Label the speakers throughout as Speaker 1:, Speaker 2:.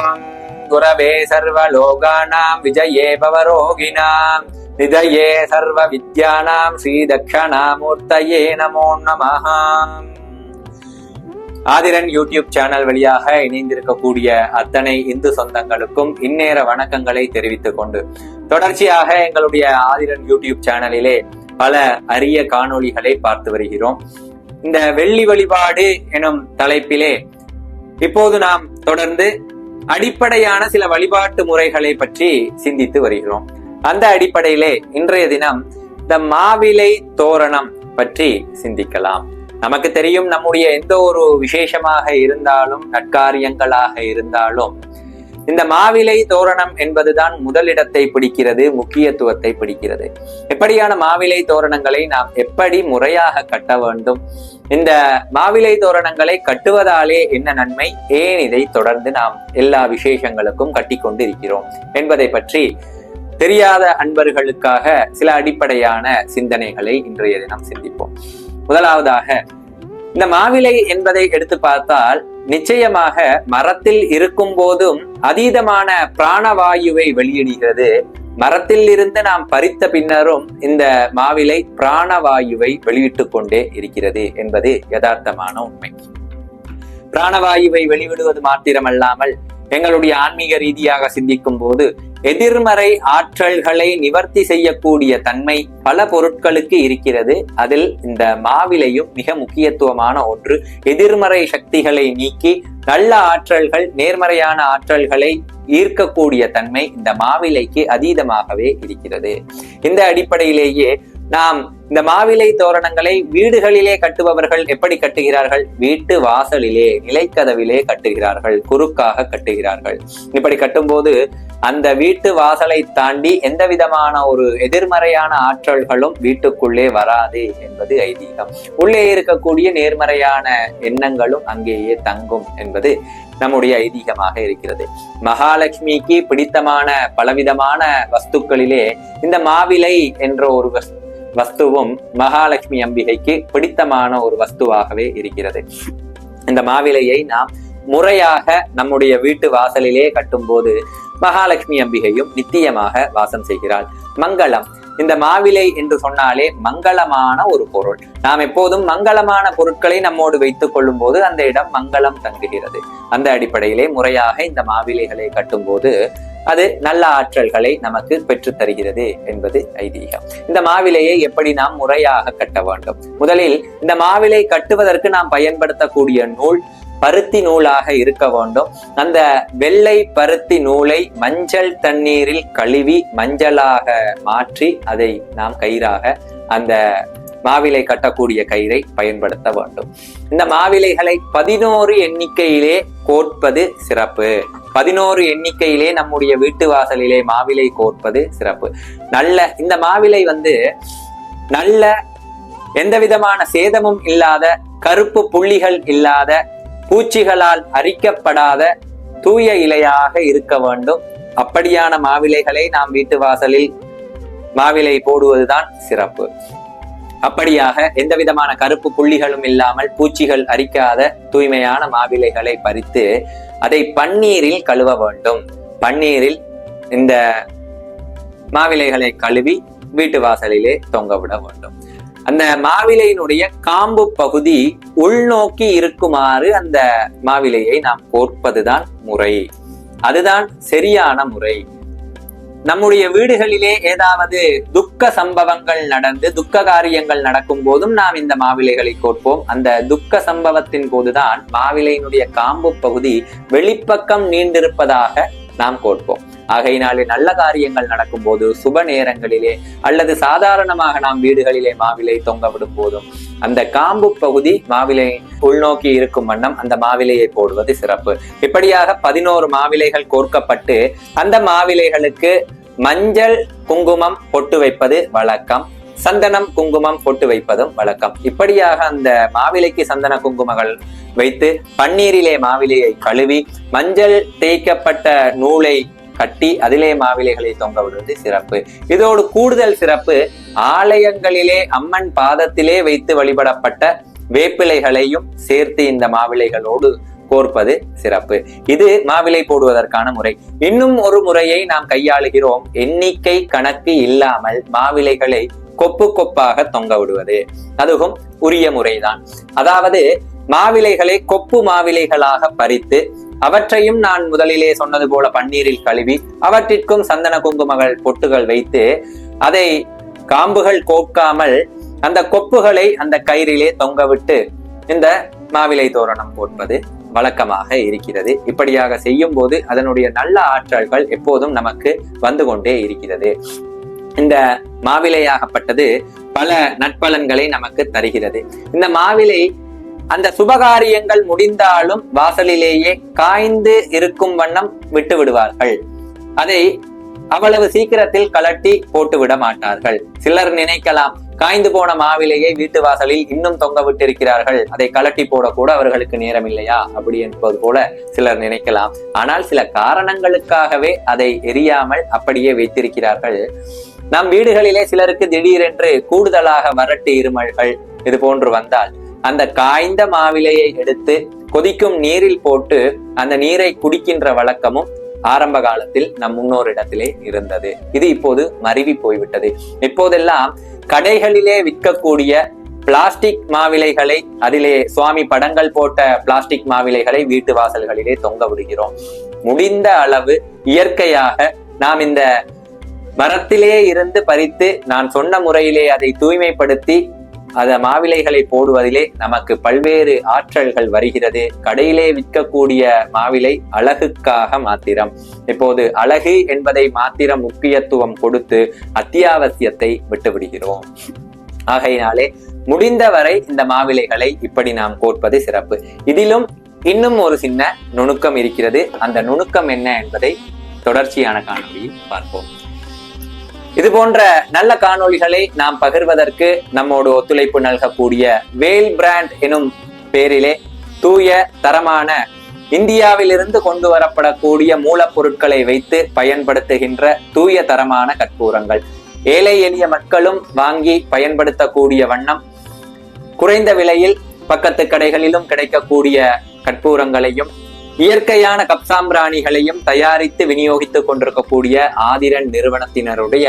Speaker 1: ஓம் குரவே சர்வலோகானாம் விஜயே பவரோகிணாம் நிதயே சர்வ வித்யானாம் ஸ்ரீ தக்ஷணாமூர்த்தயே நமோ நமः ஆதிரன் யூடியூப் சேனல் வழியாக இணைந்திருக்கக்கூடிய அத்தனை இந்து சொந்தங்களுக்கும் இந்நேர வணக்கங்களை தெரிவித்துக் கொண்டு தொடர்ச்சியாக எங்களுடைய ஆதிரன் யூடியூப் சேனலிலே பல அரிய காணொளிகளை பார்த்து வருகிறோம். இந்த வெள்ளி வழிபாடு எனும் தலைப்பிலே இப்போது நாம் தொடர்ந்து அடிப்படையான சில வழிபாட்டு முறைகளை பற்றி சிந்தித்து வருகிறோம். அந்த அடிப்படையிலே இன்றைய தினம் இந்த மாவிலை தோரணம் பற்றி சிந்திக்கலாம். நமக்கு தெரியும் நம்முடைய எந்த ஒரு விசேஷமாக இருந்தாலும் நற்காரியங்களாக இருந்தாலும் இந்த மாவிலை தோரணம் என்பதுதான் முதலிடத்தை பிடிக்கிறது முக்கியத்துவத்தை பிடிக்கிறது. எப்படியான மாவிலை தோரணங்களை நாம் எப்படி முறையாக கட்ட வேண்டும்? இந்த மாவிலை தோரணங்களை கட்டுவதாலே என்ன நன்மை? ஏன் இதை தொடர்ந்து நாம் எல்லா விசேஷங்களுக்கும் கட்டிக்கொண்டு இருக்கிறோம் என்பதை பற்றி தெரியாத அன்பர்களுக்காக சில அடிப்படையான சிந்தனைகளை இன்றைய தினம் சிந்திப்போம். முதலாவதாக இந்த மாவிலை என்பதை எடுத்து பார்த்தால் நிச்சயமாக மரத்தில் இருக்கும் போதும் அதீதமான பிராணவாயுவை வெளியிடுகிறது. மரத்தில் இருந்து நாம் பறித்த பின்னரும் இந்த மாவிலை பிராணவாயுவை வெளியிட்டு கொண்டே இருக்கிறது என்பது யதார்த்தமான உண்மை. பிராணவாயுவை வெளிவிடுவது மாத்திரமல்லாமல் எங்களுடைய ஆன்மீக ரீதியாக சிந்திக்கும் போது எதிர்மறை ஆற்றல்களை நிவர்த்தி செய்யக்கூடிய தன்மை பல பொருட்களுக்கு இருக்கிறது. அதில் இந்த மாவிலையும் மிக முக்கியத்துவமான ஒன்று. எதிர்மறை சக்திகளை நீக்கி நல்ல ஆற்றல்கள் நேர்மறையான ஆற்றல்களை ஈர்க்கக்கூடிய தன்மை இந்த மாவிலைக்கு அதீதமாகவே இருக்கிறது. இந்த அடிப்படையிலேயே நாம் இந்த மாவிலை தோரணங்களை வீடுகளிலே கட்டுபவர்கள் எப்படி கட்டுகிறார்கள்? வீட்டு வாசலிலே நிலைக்கதவிலே கட்டுகிறார்கள் குறுக்காக கட்டுகிறார்கள். இப்படி கட்டும்போது அந்த வீட்டு வாசலை தாண்டி எந்த விதமான ஒரு எதிர்மறையான ஆற்றல்களும் வீட்டுக்குள்ளே வராது என்பது ஐதீகம். உள்ளே இருக்கக்கூடிய நேர்மறையான எண்ணங்களும் அங்கேயே தங்கும் என்பது நம்முடைய ஐதீகமாக இருக்கிறது. மகாலட்சுமிக்கு பிடித்தமான பலவிதமான வஸ்துக்களிலே இந்த மாவிலை என்ற ஒரு வஸ் வஸ்துவும் மகாலட்சுமி அம்பிகைக்கு பிடித்தமான ஒரு வஸ்துவாகவே இருக்கிறது. இந்த மாவிலையை நாம் முறையாக நம்முடைய வீட்டு வாசலிலே கட்டும்போது மகாலட்சுமி அம்பிகையும் நித்தியமாக வாசம் செய்கிறாள். மங்களம். இந்த மாவிலை என்று சொன்னாலே மங்களமான ஒரு பொருள். நாம் எப்போதும் மங்களமான பொருட்களை நம்மோடு வைத்துக் கொள்ளும் போது அந்த இடம் மங்களம் தங்குகிறது. அந்த அடிப்படையிலே முறையாக இந்த மாவிலைகளை கட்டும்போது அது நல்ல ஆற்றல்களை நமக்கு பெற்று தருகிறது என்பது ஐதீகம். இந்த மாவிலையை எப்படி நாம் முறையாக கட்ட வேண்டும்? முதலில் இந்த மாவிலை கட்டுவதற்கு நாம் பயன்படுத்தக்கூடிய நூல் பருத்தி நூலாக இருக்க வேண்டும். அந்த வெள்ளை பருத்தி நூலை மஞ்சள் தண்ணீரில் கழுவி மஞ்சளாக மாற்றி அதை நாம் கயிறாக அந்த மாவிலை கட்டக்கூடிய கயிறை பயன்படுத்த வேண்டும். இந்த மாவிலைகளை பதினோரு எண்ணிக்கையிலே கோர்ப்பது சிறப்பு. பதினோரு எண்ணிக்கையிலே நம்முடைய வீட்டு வாசலிலே மாவிலை கோர்ப்பது சிறப்பு. நல்ல இந்த மாவிலை வந்து நல்ல எந்த விதமான சேதமும் இல்லாத கருப்பு புள்ளிகள் இல்லாத பூச்சிகளால் அரிக்கப்படாத தூய இலையாக இருக்க வேண்டும். அப்படியான மாவிலைகளை நாம் வீட்டு வாசலில் மாவிலை போடுவதுதான் சிறப்பு. அப்படியாக எந்த விதமான கருப்பு புள்ளிகளும் இல்லாமல் பூச்சிகள் அரிக்காத தூய்மையான மாவிலைகளை பறித்து அதை பன்னீரில் கழுவ வேண்டும். பன்னீரில் இந்த மாவிலைகளை கழுவி வீட்டு வாசலிலே தொங்க விட வேண்டும். அந்த மாவிலையினுடைய காம்பு பகுதி உள்நோக்கி இருக்குமாறு அந்த மாவிலையை நாம் கோர்ப்பதுதான் முறை. அதுதான் சரியான முறை. நம்முடைய வீடுகளிலே ஏதாவது துக்க சம்பவங்கள் நடந்து துக்க காரியங்கள் நடக்கும் போதும் நாம் இந்த மாவிலைகளை கோர்ப்போம். அந்த துக்க சம்பவத்தின் போதுதான் மாவிலையினுடைய காம்பு பகுதி வெளிப்பக்கம் நீண்டிருப்பதாக நாம் கோட்போம் ஆகையினாலே நல்ல காரியங்கள் நடக்கும் போது சுப நேரங்களிலே அல்லது சாதாரணமாக நாம் வீடுகளிலே மாவிலை தொங்க விடும் போதும் அந்த காம்பு பகுதி மாவிலை உள்நோக்கி இருக்கும் வண்ணம் அந்த மாவிலையை போடுவது சிறப்பு. இப்படியாக பதினோரு மாவிலைகள் கோர்க்கப்பட்டு அந்த மாவிலைகளுக்கு மஞ்சள் குங்குமம் பொட்டு வைப்பது வழக்கம் சந்தனம் குங்குமம் பொட்டு வைப்பதும் வழக்கம். இப்படியாக அந்த மாவிலைக்கு சந்தன குங்குமங்கள் வைத்து பன்னீரிலே மாவிலையை கழுவி மஞ்சள் தேய்க்கப்பட்ட நூலை கட்டி அதிலே மாவிலைகளை தொங்க விடுவது சிறப்பு. இதோடு கூடுதல் சிறப்பு ஆலயங்களிலே அம்மன் பாதத்திலே வைத்து வழிபடப்பட்ட வேப்பிலைகளையும் சேர்த்து இந்த மாவிலைகளோடு கோர்ப்பது சிறப்பு. இது மாவிலை போடுவதற்கான முறை. இன்னும் ஒரு முறையை நாம் கையாளுகிறோம். எண்ணிக்கை கணக்கு இல்லாமல் மாவிலைகளை கொப்பு கொப்பாக தொங்க விடுவது. அதுவும் உரிய முறைதான். அதாவது மாவிலைகளை கொப்பு மாவிலைகளாக பறித்து அவற்றையும் நான் முதலிலே சொன்னது போல பன்னீரில் கழுவி அவற்றிற்கும் சந்தன குங்குமங்கள் பொட்டுகள் வைத்து அதை காம்புகள் கோக்காமல் அந்த கொப்புகளை அந்த கயிறிலே தொங்கவிட்டு இந்த மாவிலை தோரணம் போட்பது வழக்கமாக இருக்கிறது. இப்படியாக செய்யும் போது அதனுடைய நல்ல ஆற்றல்கள் எப்போதும் நமக்கு வந்து கொண்டே இருக்கிறது. இந்த மாவிலையாகப்பட்டது பல நட்பலன்களை நமக்கு தருகிறது. இந்த மாவிலை அந்த சுபகாரியங்கள் முடிந்தாலும் வாசலிலேயே காய்ந்து இருக்கும் வண்ணம் விட்டு விடுவார்கள் அதை அவ்வளவு சீக்கிரத்தில் கலட்டி போட்டு விட மாட்டார்கள். சிலர் நினைக்கலாம் காய்ந்து போன மாவிலேயே வீட்டு வாசலில் இன்னும் தொங்க விட்டிருக்கிறார்கள். அதை கலட்டி போடக்கூட அவர்களுக்கு நேரம் இல்லையா அப்படி என்பது போல சிலர் நினைக்கலாம். ஆனால் சில காரணங்களுக்காகவே அதை எரியாமல் அப்படியே வைத்திருக்கிறார்கள். நம் வீடுகளிலே சிலருக்கு திடீரென்று கூடுதலாக வறட்டு இருமல்கள் இது போன்று வந்தால் அந்த காய்ந்த மாவிலையை எடுத்து கொதிக்கும் நீரில் போட்டு அந்த நீரை குடிக்கின்ற வழக்கமும் ஆரம்ப காலத்தில் நம் முன்னோரிடத்திலே இருந்தது. இது இப்போது மருவி போய்விட்டது. இப்போதெல்லாம் கடைகளிலே விற்கக்கூடிய பிளாஸ்டிக் மாவிலைகளை அதிலே சுவாமி படங்கள் போட்ட பிளாஸ்டிக் மாவிலைகளை வீட்டு வாசல்களிலே தொங்க விடுகிறோம். முடிந்த அளவு இயற்கையாக நாம் இந்த மரத்திலே இருந்து பறித்து நான் சொன்ன முறையிலே அதை தூய்மைப்படுத்தி அத மாவிலைகளை போடுவதிலே நமக்கு பல்வேறு ஆற்றல்கள் வருகிறது. கடையிலே விற்கக்கூடிய மாவிலை அழகுக்காக மாத்திரம். இப்போது அழகு என்பதை மாத்திரம் முக்கியத்துவம் கொடுத்து அத்தியாவசியத்தை விட்டுவிடுகிறோம். ஆகையினாலே முடிந்தவரை இந்த மாவிலைகளை இப்படி நாம் கோர்ப்பது சிறப்பு. இதிலும் இன்னும் ஒரு சின்ன நுணுக்கம் இருக்கிறது. அந்த நுணுக்கம் என்ன என்பதை தொடர்ச்சியான காணொலியில் பார்ப்போம். இது போன்ற நல்ல காணொளிகளை நாம் பகிர்வதற்கு நம்மோடு ஒத்துழைப்பு நல்கக்கூடிய வேல் பிராண்ட் எனும் பேரிலே தூய தரமான இந்தியாவிலிருந்து கொண்டு வரப்படக்கூடிய மூலப்பொருட்களை வைத்து பயன்படுத்துகின்ற தூய தரமான கற்பூரங்கள். ஏழை எளிய மக்களும் வாங்கி பயன்படுத்தக்கூடிய வண்ணம் குறைந்த விலையில் பக்கத்து கடைகளிலும் கிடைக்கக்கூடிய கற்பூரங்களையும் இயற்கையான கப்சாம்பிராணிகளையும் தயாரித்து விநியோகித்துக் கொண்டிருக்கக்கூடிய ஆதிரன் நிறுவனத்தினருடைய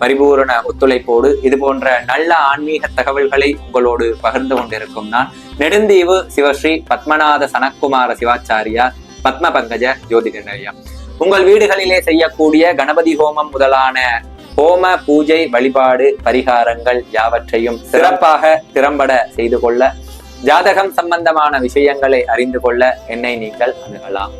Speaker 1: பரிபூரண ஒத்துழைப்போடு இது போன்ற நல்ல ஆன்மீக தகவல்களை உங்களோடு பகிர்ந்து கொண்டிருக்கும் நான் நெடுந்தீவு சிவஸ்ரீ பத்மநாத சனக்குமார சிவாச்சாரியார் பத்ம பங்கஜ ஜோதிட நிலையம் உங்கள் வீடுகளிலே செய்யக்கூடிய கணபதி ஹோமம் முதலான ஹோம பூஜை வழிபாடு பரிகாரங்கள் யாவற்றையும் சிறப்பாக திறம்பட செய்து கொள்ள ஜாதகம் சம்பந்தமான விஷயங்களை அறிந்து கொள்ள என்னை நீங்கள் அணுகலாம்.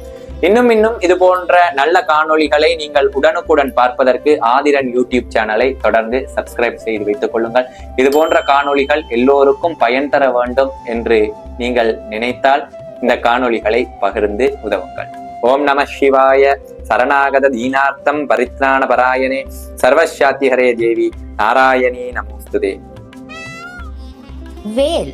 Speaker 1: இன்னும் இன்னும் இது போன்ற நல்ல காணொளிகளை நீங்கள் உடனுக்குடன் பார்ப்பதற்கு ஆதிரன் யூடியூப் சேனலை தொடர்ந்து சப்ஸ்கிரைப் செய்து வைத்துக் கொள்ளுங்கள். இது போன்ற காணொளிகள் எல்லோருக்கும் பயன் தர வேண்டும் என்று நீங்கள் நினைத்தால் இந்த காணொளிகளை பகிர்ந்து உதவுங்கள். ஓம் நம சிவாய. சரணாகத தீனார்த்தம் பரித்ராண பராயணே சர்வசாத்தியரே தேவி. நாராயணி நமோஸ்துதே.
Speaker 2: வேல்